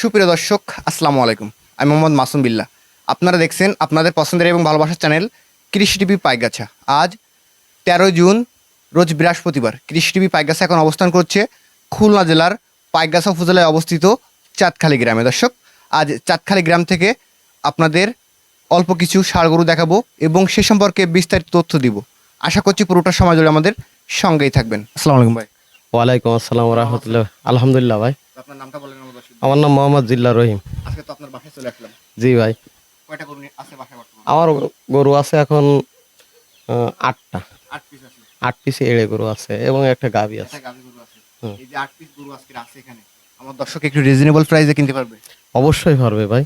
সুপ্রিয় দর্শক আসসালামু আলাইকুম। আমি মোহাম্মদ মাসুম বিল্লাহ আপনারা দেখছেন আপনাদের পছন্দের এবং ভালোবাসার চ্যানেল কৃষি টিভি পাইগাছা। আজ তেরোই জুন রোজ বৃহস্পতিবার। কৃষি টিভি পাইগাছা এখন অবস্থান করছে খুলনা জেলার পাইগাছা উপজেলায় অবস্থিত চাঁদখালি গ্রামে। দর্শক আজ চাঁদখালি গ্রাম থেকে আপনাদের অল্প কিছু গরু দেখাবো এবং সে সম্পর্কে বিস্তারিত তথ্য দিব। আশা করছি পুরোটা সময় জুড়ে আমাদের সঙ্গেই থাকবেন। আসসালামু আলাইকুম ভাই। ওয়ালাইকুম আসসালাম রহমতুল্লাহ। আলহামদুলিল্লাহ ভাই। আপনার নামটা বলেন। আমার নাম মোহাম্মদ জিল্লা রহিম। আজকে তো আপনার বাসায় চলে আসলাম। জি ভাই। কয়টা গরু আছে বাসায় বর্তমানে? আমার গরু আছে এখন আটটা। আট পিস আছে। আট পিসে এড়ে গরু আছে এবং একটা গাভি আছে। গরু আছে। এই যে আট পিস গরু আজকে আছে এখানে আমার দর্শক একটু রিজনেবল প্রাইসে কিনতে পারবে? অবশ্যই পারবে ভাই।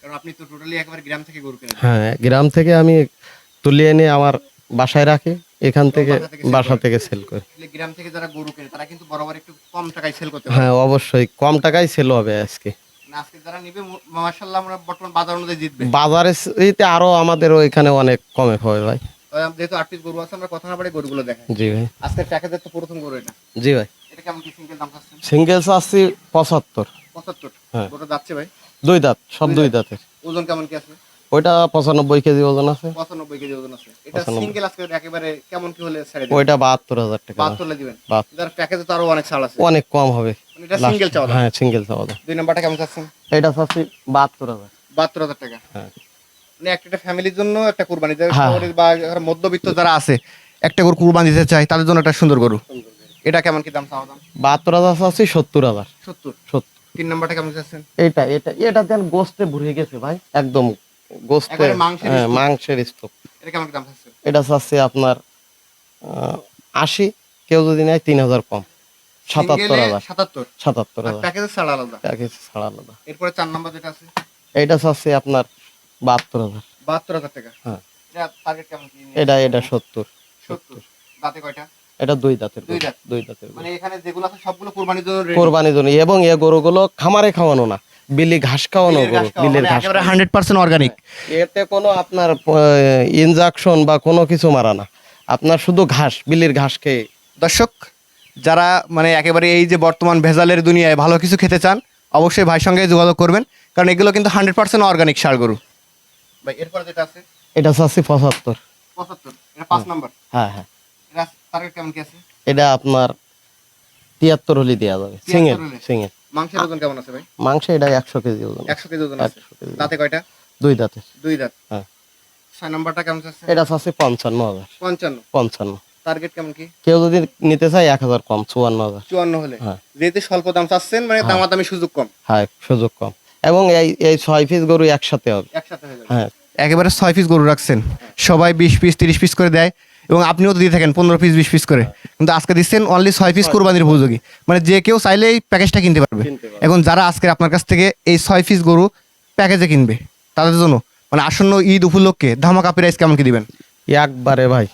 কারণ আপনি তো টোটালি একবার গ্রাম থেকে গরু কেনেন হ্যাঁ গ্রাম থেকে আমি তুলিয়ে এনে আমার বাসায় রাখে এখান থেকে বাসা থেকে সেল করে। গ্রাম থেকে যারা গরু কেনে তারা কিন্তু বরাবর একটু কম টাকায় সেল করতে হ্যাঁ অবশ্যই কম টাকায় সেল হবে আজকে। আজকে যারা নিবে মাশাআল্লাহ আমরা বর্তমান বাজার আরও আমাদের ওইখানে অনেক কমে হবে ভাই। যেহেতু আট পিস গরু আছে আমরা কথা না গরুগুলো দেখাই। জি ভাই। আজকের প্যাকেজের তো প্রথম গরু এটা। জি ভাই। এটা কেমন কি সিঙ্গেল দাম হ্যাঁ। যাচ্ছে ভাই? দুই দাঁত সব দুই দাঁতের। ওজন কেমন কি আছে? ওইটা পঁচানব্বই কেজি ওজন আছে। পঁচানব্বই কেজি ওজন আছে। এটা সিঙ্গেল আজকে একেবারে কেমন কি হলে ছেড়ে ওইটা বাহাত্তর হাজার টাকা। বাহাত্তর দিবেন। যার প্যাকেজে তো আরও অনেক ছাড় আছে। অনেক কম হবে। মানে এটা সিঙ্গেল চাওয়া হ্যাঁ সিঙ্গেল চাওয়া দুই নাম্বারটা কেমন চাচ্ছেন? এটা চাচ্ছি বাহাত্তর হাজার। বাহাত্তর হাজার টাকা। হ্যাঁ। মানে একটা ফ্যামিলির জন্য একটা কুরবানি হ্যাঁ। বা মধ্যবিত্ত যারা আছে একটা গরু কুরবানি দিতে চায় তাদের জন্য একটা সুন্দর গরু। এটা কেমন কি দাম চাওয়া দাম? বাহাত্তর হাজার চাচ্ছি সত্তর হাজার। সত্তর। সত্তর। তিন নাম্বারটা কেমন চাচ্ছেন? এইটা এটা এটা দেন গোস্তে ভরে গেছে ভাই একদম গোস্তে একেবারে মাংসের হ্যাঁ স্তূপ। এটা এটা চাচ্ছি আপনার আশি কেউ যদি নেয় তিন হাজার কম। সাতাত্তর হাজার। সাতাত্তর? হাজার। ছাড় আলাদা? প্যাকেজ ছাড়া আলাদা। এরপরে চার নাম্বার যেটা আছে? এইটা চাচ্ছি আপনার বাহাত্তর হাজার। বাহাত্তর হাজার টাকা। হ্যাঁ। এটা এটা এটা সত্তর। সত্তর। দাঁতে কয়টা? এটা দুই দাঁতের দুই দাঁতের মানে এখানে যেগুলো আছে সবগুলো কুরবানির জন্য। কোরবানির জন্য। এবং এ গরুগুলো খামারে খাওয়ানো না বিলি ঘাস খাওয়ানো বিলের গরু বিলের মানে ঘাস একেবারে হান্ড্রেড পার্সেন্ট অর্গানিক এতে কোনো আপনার ইনজাকশন বা কোনো কিছু মারা না। আপনার শুধু ঘাস বিলির ঘাস খেয়ে। দর্শক যারা মানে একেবারে এই যে বর্তমান ভেজালের দুনিয়ায় ভালো কিছু খেতে চান অবশ্যই ভাইয়ের সঙ্গে যোগাযোগ করবেন কারণ এগুলো কিন্তু হান্ড্রেড পার্সেন্ট অর্গানিক সার গরু। ভাই এরপরে যেটা আছে? এটা চাচ্ছি পঁচাত্তর। পঁচাত্তর এটা পাঁচ নাম্বার। হ্যাঁ হ্যাঁ। এটা টার্গেট কেমন কি আছে? এটা আপনার তিয়াত্তর হলি দেওয়া যাবে। সিঙ্গেল সিঙ্গেল মাংসের ওজন কেমন আছে ভাই? মাংস এটা একশো কেজি ওজন একশো কেজি ওজন আছে। দাঁতে কয়টা? দুই দাঁতের দুই দাঁত। হ্যাঁ। ছয় নাম্বারটা কেমন আছে? এটা পঞ্চান্ন হাজার। পঞ্চান্ন। পঞ্চান্ন। টার্গেট কেমন কি? কেউ যদি নিতে চায় এক হাজার কম চুয়ান্ন হাজার। চুয়ান্ন হলে। হ্যাঁ। যেহেতু স্বল্প দাম চাচ্ছেন মানে দামাদামি সুযোগ কম। হ্যাঁ সুযোগ কম। এবং এই এই ছয় পিস গরু একসাথে হবে। একসাথে হয়ে যাবে। হ্যাঁ। একেবারে ছয় পিস গরু রাখছেন। সবাই বিশ পিস তিরিশ পিস করে দেয়। এবং আপনিও তো দিয়ে থাকেন পনেরো পিস বিশ পিস করে। কিন্তু আজকে দিচ্ছেন অনলি ছয় পিস কোরবানির উপযোগী। মানে যে কেউ চাইলে এই প্যাকেজটা কিনতে পারবে। এখন যারা আজকে আপনার কাছ থেকে এই ছয় পিস গরু প্যাকেজে কিনবে তাদের জন্য মানে আসন্ন ঈদ উপলক্ষে ধামাকা প্রাইস কেমন কি দিবেন? একবারে ভাই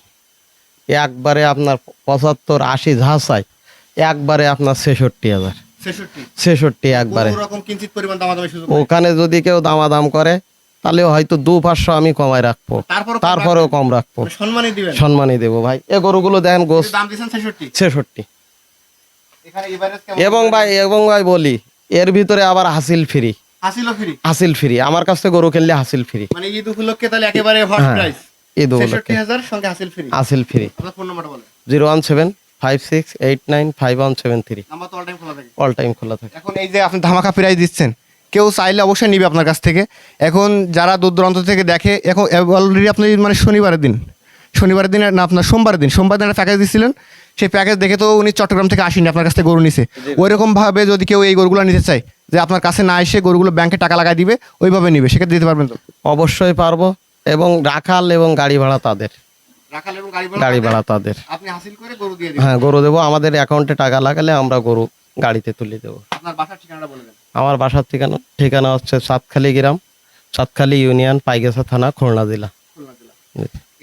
একবারে আপনার পঁচাত্তর আশি যা চাই একবারে আপনার ছেষট্টি হাজার। ছেষট্টি? একবারে। ওখানে যদি কেউ দামাদাম করে তাহলে হয়তো দু পাঁচশো আমি কমাই রাখব। তারপরেও কম রাখব। সম্মানই দেবো ভাই। এ গরুগুলো দেখেন গোস দাম ছেষট্টি? এবং ভাই এবং ভাই বলি এর ভিতরে আবার হাসিল ফ্রি। হাসিল ফ্রি। আমার কাছ থেকে গরু কিনলে হাসিল ফ্রি। মানে ঈদ উপলক্ষে তাহলে একেবারে হট হ্যাঁ, প্রাইস। ঈদ উপলক্ষে। সঙ্গে হাসিল ফ্রি। হাসিল ফ্রি। ফোন নাম্বারটা বলেন। Zero one seven five six eight nine five one seven three. All time খোলা থাকে। অল টাইম খোলা থাকে। এখন এই যে আপনি ধামাকা প্রাইস দিচ্ছেন কেউ চাইলে অবশ্যই নিবে আপনার কাছ থেকে। এখন যারা দূর দূরান্ত থেকে দেখে এখন অলরেডি আপনি মানে শনিবারের দিন। শনিবারের দিন না আপনার সোমবারের দিন। সোমবার দিন একটা প্যাকেজ দিচ্ছিলেন সেই প্যাকেজ দেখে তো উনি চট্টগ্রাম থেকে আসেনি আপনার কাছ থেকে গরু নিছে। ওইরকমভাবে যদি কেউ এই গরুগুলো নিতে চায় যে আপনার কাছে না এসে গরুগুলো ব্যাংকে টাকা লাগাই দিবে ওইভাবে নিবে। সেক্ষেত্রে দিতে পারবেন তো? অবশ্যই পারব। এবং রাখাল এবং গাড়ি ভাড়া তাদের। রাখাল এবং গাড়ি ভাড়া তাদের? আপনি হাসিল করে গরু দিয়ে দিবেন। হ্যাঁ গরু দেবো। আমাদের অ্যাকাউন্টে টাকা লাগালে আমরা গরু গাড়িতে তুলে দেবো। আপনার বাসার ঠিকানাটা বলে দেন। আমার বাসার ঠিকানা ঠিকানা হচ্ছে সাতখালি গ্রাম সাতখালি ইউনিয়ন পাইগেছা থানা খুলনা জেলা।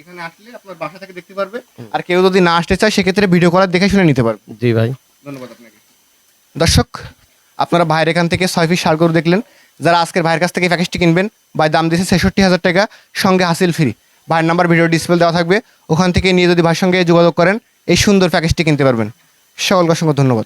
এখানে আসলে আপনার বাসা থেকে দেখতে পারবে। আর কেউ যদি না আসতে চায় সেক্ষেত্রে ভিডিও কলার দেখে শুনে নিতে পারবে। জি ভাই। ধন্যবাদ আপনাকে। দর্শক আপনারা ভাইয়ের এখান থেকে ছয় পিস সার গরু দেখলেন। যারা আজকের ভাইয়ের কাছ থেকে প্যাকেজটি কিনবেন ভাই দাম দিয়েছে ছেষট্টি হাজার টাকা সঙ্গে হাসিল ফ্রি ভাইয়ের নাম্বার ভিডিও ডিসপ্লে দেওয়া থাকবে। ওখান থেকে নিয়ে যদি ভাইয়ের সঙ্গে যোগাযোগ করেন এই সুন্দর প্যাকেজটি কিনতে পারবেন। সকলকে অসংখ্য ধন্যবাদ।